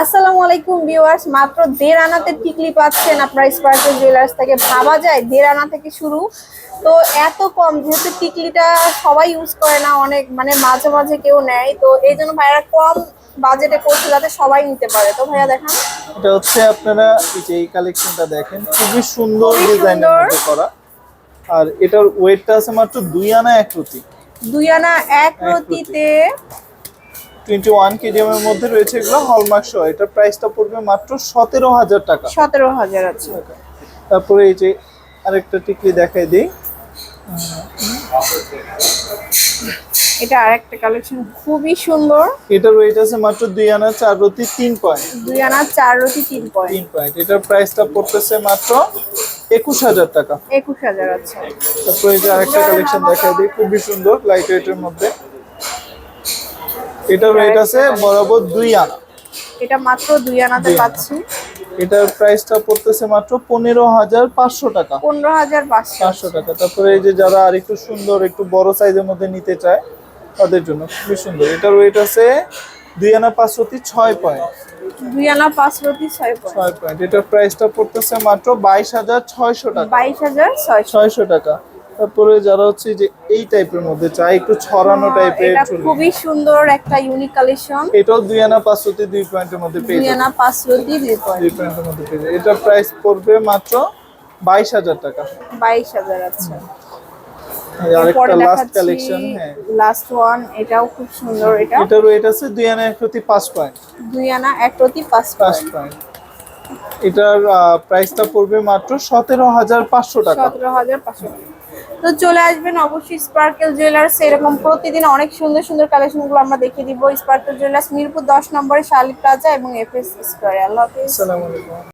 আসসালামু আলাইকুম ভিউয়ার্স মাত্র দেড় আনাতে টিকলি পাচ্ছেন আপনার স্পার্কেল জুয়েলার্স থেকে। ভাবা যায় দেড় আনা থেকে শুরু। তো এত কম যেহেতু টিকলিটা সবাই ইউজ করে না অনেক মানে মাঝে মাঝে কেউ নেয়। তো এই জন্য ভাইয়ারা কম বাজেটে করছে যাতে সবাই নিতে পারে। তো ভাইয়া দেখান। এটা হচ্ছে আপনারা এই কালেকশনটা দেখেন খুবই সুন্দর ডিজাইনের মধ্যে করা। আর এটার ওয়েটটা আছে মাত্র দুই আনা এক রুটি। দুই আনা এক রতিতে টোয়েন্টি ওয়ান কেজিএম এর মধ্যে রয়েছে এগুলো হলমার্ক সহ। এটার প্রাইসটা পড়বে মাত্র সতেরো হাজার টাকা। সতেরো হাজার আছে। তারপরে এই যে আরেকটা টিকলি দেখাই দিই। এটা আরেকটা কালেকশন খুবই সুন্দর। এটার ওয়েট আছে মাত্র দুই আনা চার রুটি তিন পয়েন্ট দুই আনা চার রতি তিন পয়েন্ট তিন পয়েন্ট এটার প্রাইসটা পড়তেছে মাত্র একুশ হাজার টাকা। একুশ হাজার আছে। তারপরে এই যে আরেকটা কালেকশন দেখাই দিই খুবই সুন্দর লাইট ওয়েটের মধ্যে। এটার ওয়েট আছে বরাবর দুই আনা। এটা মাত্র দুই আনাতে পাচ্ছি। এটার প্রাইসটা পড়তেছে মাত্র পনেরো হাজার পাঁচশো টাকা। পনেরো হাজার পাঁচশো টাকা। তারপরে এই যে যারা আর একটু সুন্দর একটু বড় সাইজের মধ্যে নিতে চায় তাদের জন্য খুবই সুন্দর। এটার ওয়েট আছে দুই আনা পাঁচশোটি ছয় পয়েন্ট দুই আনা পাঁচ রতি ছয় পয়েন্ট ছয় পয়েন্ট এটার প্রাইসটা পড়তেছে মাত্র বাইশ হাজার ছয়শো টাকা। বাইশ হাজার ছয়শো টাকা। তারপরে যারা হচ্ছে যে এই টাইপের মধ্যে চায় একটু ছড়ানো টাইপের এটা খুবই সুন্দর একটা ইউনিক কালেকশন এটাও দুই আনা পাঁচশোতে দুই পয়েন্টের মধ্যে পেয়ে দুই আনা পাঁচ রতি দুই পয়েন্ট দুই পয়েন্টের মধ্যে পেয়ে এটার প্রাইস পড়বে মাত্র বাইশ হাজার টাকা। বাইশ হাজার এই আরেকটা লাস্ট কালেকশন হ্যাঁ। লাস্ট ওয়ান এটাও খুব সুন্দর এটা। এটার ওয়েট আছে দুই আনা একশোতে পাঁচ পয়েন্ট দুই আনা এক রতি পাঁচ পয়েন্ট এটার প্রাইসটা পড়বে মাত্র সতেরো হাজার পাঁচশো টাকা। সতেরো হাজার পাঁচশো তো চলে আসবেন অবশ্যই স্পার্কেল জুয়েলার্স এরকম প্রতিদিন অনেক সুন্দর সুন্দর কালেকশনগুলো আমরা দেখিয়ে দিব। স্পার্কেল জুয়েলার্স মিরপুর দশ নম্বরে শালিক প্লাজা এবং এফএস স্কোয়ারে আল্লাহ